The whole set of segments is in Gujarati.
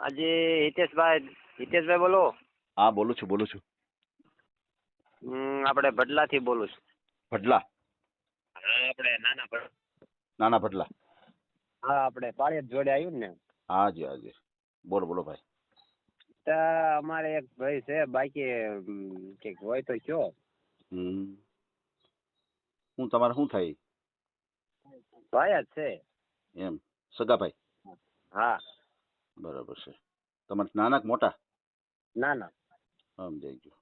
આજે હિતેશભાઈ હિતેશભાઈ બોલો. હા બોલું છું બોલું છું. હમ, આપણે ભડલાથી બોલું છું. ભડલા? હા આપણે નાના ભડ નાના ભડલા. હા આપણે પાળિયાદ જોડે આવ્યું ને. હાજી હાજી. બોલો બોલો ભાઈ. તો અમારે એક ભાઈ છે બાકી કંઈક હોય તો કયો. હું તમારે શું થાય? ભાઈ જ છે. એમ. સગાભાઈ? હા. બરાબર છે. તમારે નાના કે મોટા? ના ના સમજાઈ ગયું.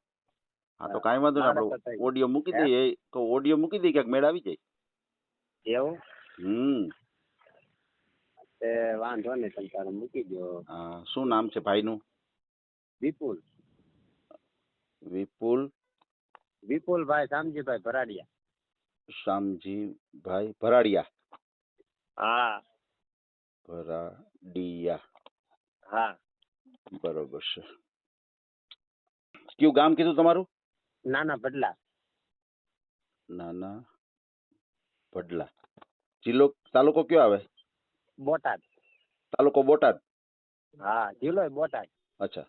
હા તો કાંઈ વાંધો નહીં આપણે ઓડિયો મૂકી દઈએ. તો ઓડિયો મૂકી દઈએ ક્યાંક મેળ આવી જાય? એવું? હમ. તે વાંધો નહીં તમે તારે મૂકી દો. હા શું નામ છે ભાઈનું? વિપુલ. વિપુલ? વિપુલભાઈ શામજીભાઈ ભરાડિયા. શામજીભાઈ ભરાડિયા. હા. ભરાડિયા. હા. બરોબર છે. કયું ગામ કીધું તમારું? નાના ભડલા. નાના ભડલા. જિલ્લો તાલુકો કયો આવે? બોટાદ. તાલુકો બોટાદ? હા જિલ્લો બોટાદ. અચ્છા.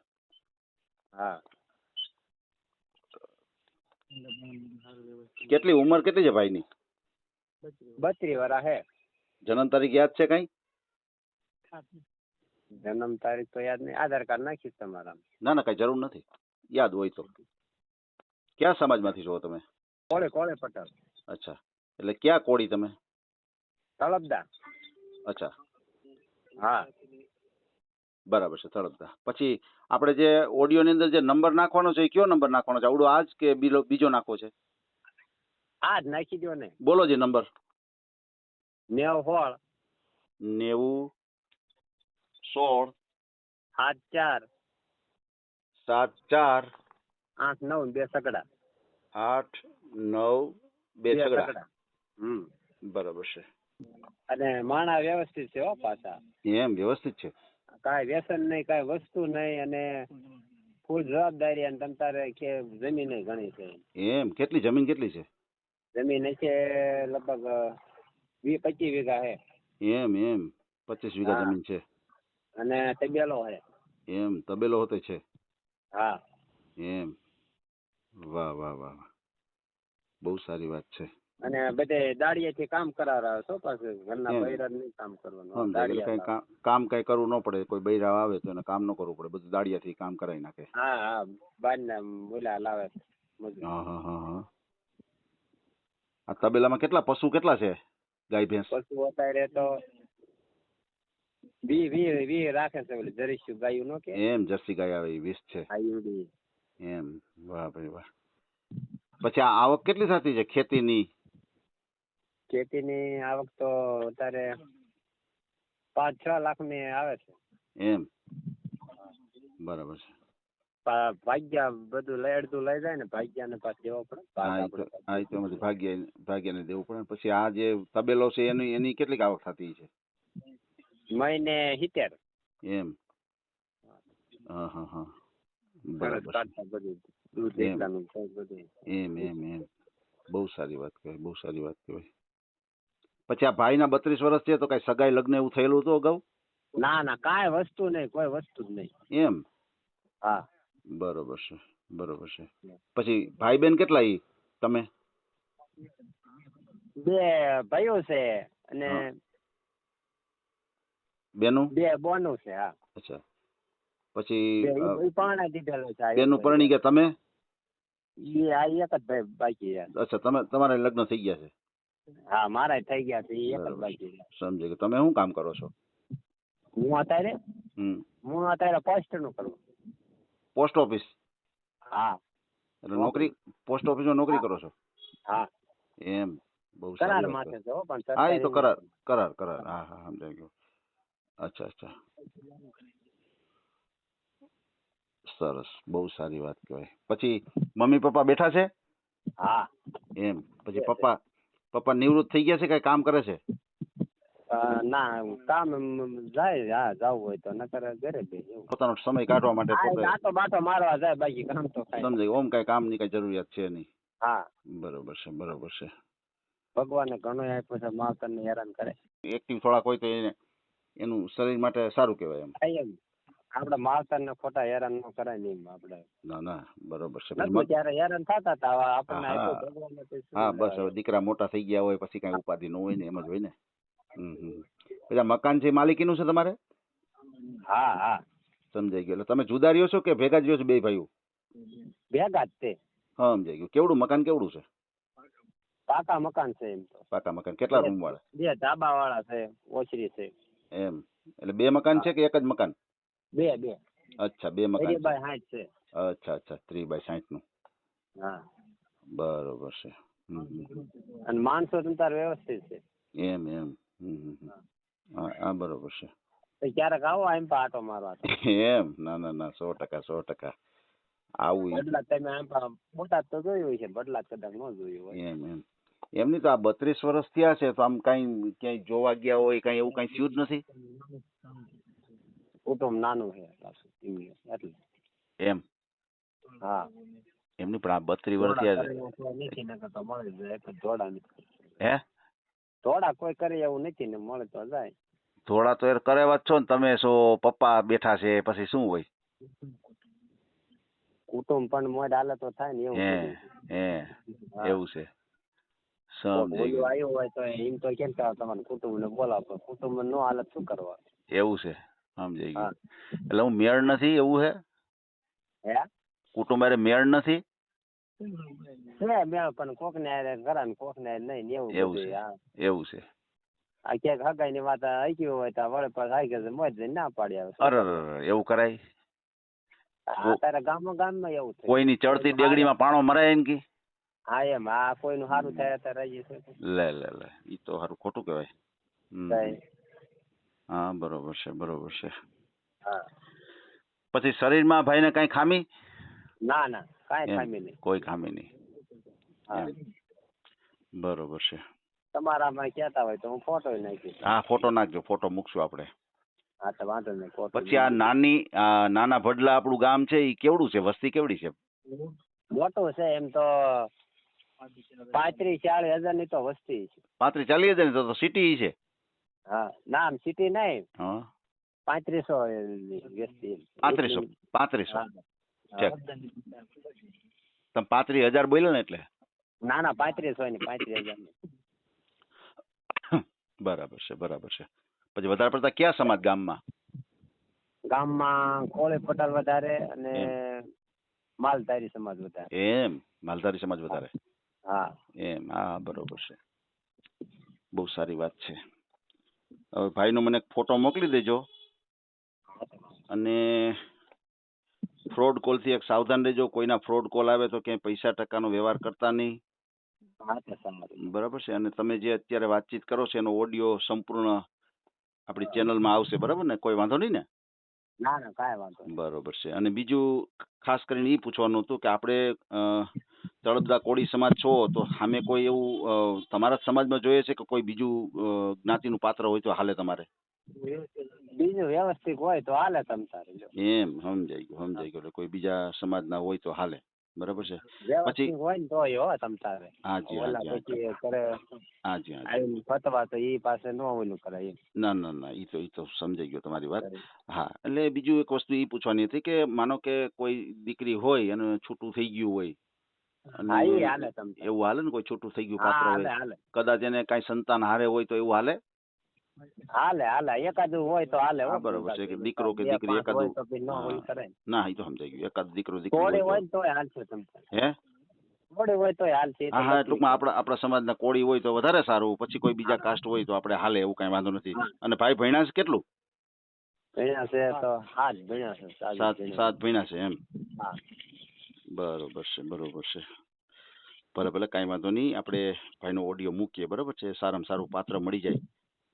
હા. કેટલી ઉંમર કેટલી છે ભાઈની? બત્રી વરા હે. જન્મ તારીખ યાદ છે કઈ? જન્મ તારીખ તો યાદ નહીં. આધાર કાર્ડ નાખીશ તમારા ના ના કઈ જરૂર નથી. યાદ હોય તો. ક્યાં સમાજમાંથી છો તમે? કોળે કોળે પટેલ અચ્છા. એટલે ક્યાં કોળી તમે? તળપદા. અચ્છા. હા. બરાબર છે તળપદા. પછી આપણે જે ઓડિયોની અંદર જે નંબર નાખવાનો છે એ કયો નંબર નાખવાનો છે? આવડો આજ કે બીજો બીજો નાખવો છે? આ જ નાખી દો ને. બોલો જે નંબર. નેવ હોળ. નેવું સોળ સાત ચાર. સાત ચાર. આઠ નવ બે સગડા. આઠ નવ બે સગડા. હમ. બરાબર છે. અને માણા વ્યવસ્થિત છે હો પાછા. એમ વ્યવસ્થિત છે. કાંઈ વ્યસન નહીં કાંઈ વસ્તુ નહીં અને ફૂલ જવાબદારી અને તમ તારે કે જમીન ઘણી છે એમ. કેટલી જમીન કેટલી છે? જમીન છે લગભગ વીસ પચીસ વીઘા છે એમ એમ. પચીસ વીઘા જમીન છે. અને તબેલો છે એમ તબેલો હોતે છે? હા. એમ. વાહ વાહ વાહ. બહુ સારી વાત છે. અને બધે દાડિયેથી કામ કરાવડાવે છો પાછું? ઘરના બૈરા નહીં કામ કરવાનું દાડિયા કઈ કામ કઈ કરવું ન પડે. કોઈ બૈરા આવે તો એને કામ ન કરવું પડે. બધું દાડિયાથી કામ કરાવી નાખે. હા હા. બારના બોલા લાવે. હા હા હા હા. આ તબેલામાં કેટલા પશુ કેટલા છે? ગાય ભેંસ? પશુ અત્યારે તો વી વી વી રાખે છે ઓલી જર્સી ગાયું નો કે? એમ જર્સી ગાય આવે એ વીસ છે. આયુડી એમ વાહ ભાઈ વાહ. પછી આ આવક કેટલી થતી છે ખેતીની? ખેતીની આવક તો અત્યારે પાંચ છ લાખની આવે છે. એમ? બરાબર છે. ભાગ્યા બધું લઈ અડધું લઈ જાય ને ભાગ્યા ને પાછું દેવો પડે હા એ તો ભાગ્ય ભાગ્યને દેવું પડે પછી આ જે તબેલો છે એની એની કેટલીક આવક થતી છે? મહિને સિત્તેર. એમ? હા હા હા એમ. એમ એમ બહુ સારી વાત કહેવાય બહુ સારી વાત કહેવાય. પછી આ ભાઈના બત્રીસ વર્ષ છે તો કઈ સગાઈ લગ્ન એવું થયેલું હતું અગાઉ? ના ના કાંઈ વસ્તુ નહીં કોઈ વસ્તુ જ નહીં. એમ? હા. બરોબર છે બરોબર છે. પછી ભાઈ બેન કેટલા ઈ તમે? બે ભાઈઓ છે અને. બેનું? બે બોનું છે હા. અચ્છા. પછી પરણે દીધેલો છે બેનું પરણી ગયા તમે? એ આ એક જ ભાઈ બાકી છે અચ્છા તમે તમારે લગ્ન થઈ ગયા છે? હા મારા થઈ ગયા છે એક જ બાકી છે સમજી ગયો. તમે શું કામ કરો છો? હું અત્યારે? હું અત્યારે પોસ્ટનું કરું. Post office? હા. એટલે નોકરી પોસ્ટ ઓફિસમાં નોકરી કરો છો? હા. એમ. બહુ કરાર માથે. છે. પણ હા એ તો કરાર કરાર કરાર. હા હા સમજાઈ ગયું. અચ્છા અચ્છા. સરસ બહુ સારી વાત કહેવાય. પછી મમ્મી પપ્પા બેઠા છે? હા. એમ. પછી પપ્પા પપ્પા નિવૃત્ત થઈ ગયા છે કઈ કામ કરે છે? ના કામ જાય હા જવું હોય તો નકર ઘરે બેસી પોતાનો સમય કાઢવા માટે હા, બાટો મારવા જાય બાકી કામ તો. સમજાય ઓમ કઈ કામની કઈ જરૂરિયાત છે નહીં. હા. બરોબર છે બરોબર છે. ભગવાને ઘણો આપ્યો છે માવતરને હેરાન કરે એક્ટિવ થોડાક હોય તો એને એનું શરીર માટે સારું કહેવાય એમ. આપણે માવતર ને ખોટા હેરાન ન કરાય નહીં આપણે. ના ના બરોબર છે. ત્યારે હેરાન થતા હતા આપણને હા, બસ હવે દીકરા મોટા થઈ ગયા હોય પછી કઈ ઉપાધિ ન હોય ને એમ જ હોય ને. આ મકાન છે માલિકીનું છે તમારે? હા હા. સમજાઈ ગયું. એટલે તમે જુદા રહ્યો છો કે ભેગા જ રહ્યો છો બે ભાઈઓ? ભેગા જ તે. હા સમજાઈ ગયું. કેવડું મકાન કેવડું છે? પાકા મકાન છે એમ તો. પાકા મકાન. કેટલા રૂમ વાળા બે ધાબા વાળા છે ઓછરી છે. એમ. એટલે બે મકાન છે કે એક જ મકાન? બે બે. અચ્છા બે મકાન બાય હાઈટ છે. અચ્છા અચ્છા ત્રી બાય સાઠનું હા. બરોબર છે. અને માણસો તમતાર વ્યવસ્થિત છે. એમ એમ. હા બરોબર છે. ક્યારેક આવો એમ પણ આટો મારવા એમ. ના ના ના સો ટકા સો ટકા. આવું બદલાત તમે આમ પણ બોટાદ તો જોયું હોય છે. બદલાત કદાચ ન જોયું હોય. એમ એમ. એમની તો આ બત્રીસ વર્ષ થયા છે તો આમ કઈ ક્યાંય જોવા ગયા હોય કઈ એવું કઈ થયું જ નથી? કુટુંબ નાનું છે એટલે એમ હા. એમની પણ આ બત્રી વર્ષ થયા છે. હે? ધોળા કોઈ કરે એવું નથી ને મળે તો જાય. થોડા તો એ કરેવા જ છો ને તમે સો પપ્પા બેઠા છે પછી શું હોય? કુટુંબ પણ મોજ હાલે તો થાય ને એવું હા. એવું છે. ગયું આવ્યું હોય તો એમ તો કેમ કે તમારે કુટુંબ ને બોલાવો કુટુંબ નો હાલે શું કરવા? એવું છે. સમજી એટલે હું મેળ નથી એવું છે હે? કુટુંબ હારે મેળ નથી? છે મેળ પણ કોક ને કરે ને કોક ને નહીં એવું એવું છે. હા. એવું છે. આ ક્યાંક હગાઈ ની વાત આવી હોય તો વળે પાછ આવી ગયો મોજ જઈને ના પાડી આવે. અરે અરે, અરે, એવું કરાય? આ તારા ગામમાં ગામમાં એવું કોઈની ચડતી ડેગડીમાં પાણો મરાય ને કી? હા એમ. આ કોઈનું સારું થાય તો રહીએ છે લે લે લે. ઈ તો સારું ખોટું કહેવાય. હા બરોબર છે બરોબર છે. હા. પછી શરીરમાં ભાઈને કઈ ખામી? ના ના. કઈ ખામી નહીં. કોઈ ખામી નહીં. બરોબર છે. તમારામાં કહેતા હોય તો હું ફોટો નાખી હા ફોટો નાખજો. ફોટો મૂકશું આપણે. હા તો વાંધો નહીં. પછી આ નાની નાના ભડલા આપણું ગામ છે એ કેવડું છે? વસ્તી કેવડી છે? મોટું છે એમ તો પાંત્રીસ ચાલીસ હજારની તો વસ્તી છે. પાંત્રીસ ચાલીસ હજારની તો સિટી છે. હા નામ સિટી નહીં પાંત્રીસો વસ્તી પાંત્રીસો પાંત્રીસો. તમે પાંત્રીસ હજાર બોલ્યો ને એટલે? ના ના પાંત્રીસો ની પાંત્રીસ હજારની બરાબર છે બરાબર છે. પછી વધારે પડતા કયા સમાજ ગામમાં? ગામમાં કોળી પટેલ વધારે અને માલધારી સમાજ વધારે. એમ માલધારી સમાજ વધારે. હા. એમ હા બરોબર છે. બહુ સારી વાત છે. હવે ભાઈનો મને ફોટો મોકલી દેજો. અને ફ્રોડ કોલથી એક સાવધાન રહેજો. કોઈના ફ્રોડ કોલ આવે તો ક્યાંય પૈસા ટકાનો વ્યવહાર કરતા નહીં. બરાબર છે? અને તમે જે અત્યારે વાતચીત કરો છો એનો ઓડિયો સંપૂર્ણ આપણી ચેનલમાં આવશે. બરાબર ને? કોઈ વાંધો નહીં ને? ના ના કાંઈ વાંધો બરોબર છે. અને બીજું ખાસ કરીને એ પૂછવાનું હતું કે આપણે તળપદા કોળી સમાજ છો તો સામે કોઈ એવું તમારા સમાજમાં જોઈએ છે કે કોઈ બીજું જ્ઞાતિનું પાત્ર હોય તો હાલે તમારે? બીજું વ્યવસ્થિત હોય તો હાલે તમ તારે એમ સમજાઈ ગયું સમજાઈ ગયું. એટલે કોઈ બીજા સમાજના હોય તો હાલે. બરાબર છે? વ્યવસ્થિત હોય ને તોય હો તમ તારે. હાજી હાજી હાજી. પછી કરે હાજી હાજી. ફતવા તો ઈ પાસે ન ઓલું એમ. ના ના ના એ તો એ તો સમજાઈ ગયો તમારી વાત. હા એટલે બીજું એક વસ્તુ એ પૂછવાની હતી કે માનો કે કોઈ દીકરી હોય અને છૂટું થઈ ગયું હોય એવું હાલે ને કોઈ છૂટું થઈ ગયું પાત્ર હોય? કદાચ એને કઈ સંતાન હારે હોય તો એવું હાલે? હાલે હાલે. એકાદું હોય તો હાલે બરોબર છે. કે દીકરો કે દીકરી એકાદું તો ન એ તો સમજાઈ ગયું. એકાદ દીકરો દીકરી હોય તો હાલશે તો. હે? કોળી હોય તોય હાલશે એ તો હા હા ટૂંકમાં આપણા આપણા સમાજના કોળી હોય તો વધારે સારું. પછી કોઈ બીજા કાસ્ટ હોય તો આપણે હાલે એવું કઈ વાંધો નથી. અને ભાઈ ભણ્યા છે કેટલું? ભણ્યા છે તો હાથ ભણ્યા છે સાત સાત સાત ભણ્યા છે એમ. હા. બરોબર છે બરોબર છે. ભલે ભલે કાંઈ વાંધો નહીં આપણે ભાઈનો ઓડિયો મૂકીએ બરાબર છે? સારામાં સારું પાત્ર મળી જાય.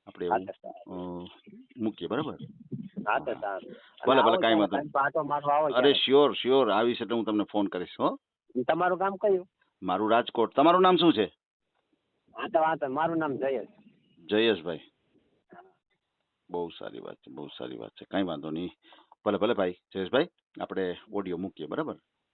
આપણે એવું મૂકીએ બરાબર? ભલે, ભલે, આવો કાંઈ વાંધો નહીં. આવો અરે શ્યોર શ્યોર આવીશ એટલે હું તમને ફોન કરીશ હો. તમારું કામ કયું? મારું રાજકોટ. તમારું નામ શું છે? હા તો. મારું નામ જયેશ. જયેશભાઈ. બહુ સારી વાત છે બહુ સારી વાત છે. કાંઈ વાંધો નહીં. ભલે ભલે ભાઈ જયેશભાઈ આપણે ઓડિયો મૂકીએ બરાબર?